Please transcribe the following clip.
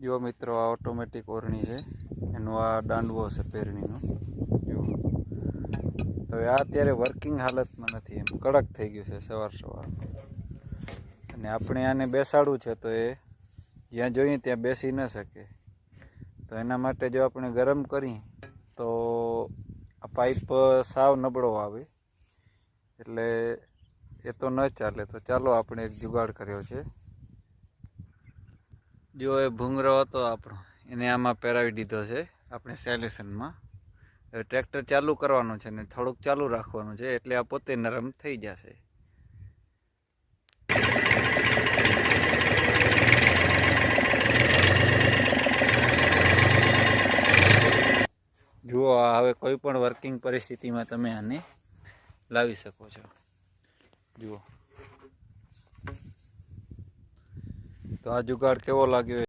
જો મિત્રો, આ ઓટોમેટિક ઓરણી છે. એનો આ દાંડવો છે પેરણીનો. જુઓ. તો આ અત્યારે વર્કિંગ હાલતમાં નથી એમ. કડક થઈ ગયું છે સવાર સવાર. અને આપણે આને બેસાડવું છે તો એ જ્યાં જોઈએ ત્યાં બેસી ન શકે. તો એના માટે જો આપણે ગરમ કરી, તો આ પાઇપ સાવ નબળો આવે. એટલે એ તો ન ચાલે. તો ચાલો આપણે એક જુગાડ કર્યો છે. જો એ ભૂંગરો હતો આપણો. એને આમાં પહેરાવી દીધો છે આપણે સેલેશનમાં હવે ટ્રેક્ટર ચાલુ કરવાનું છે ને થોડુંક ચાલુ રાખવાનું છે એટલે આ પોતે નરમ થઈ જશે. જુઓ હવે કોઈ પણ વર્કિંગ પરિસ્થિતિમાં તમે આને લાવી શકો છો. જુઓ. તો આ કેવો લાગ્યો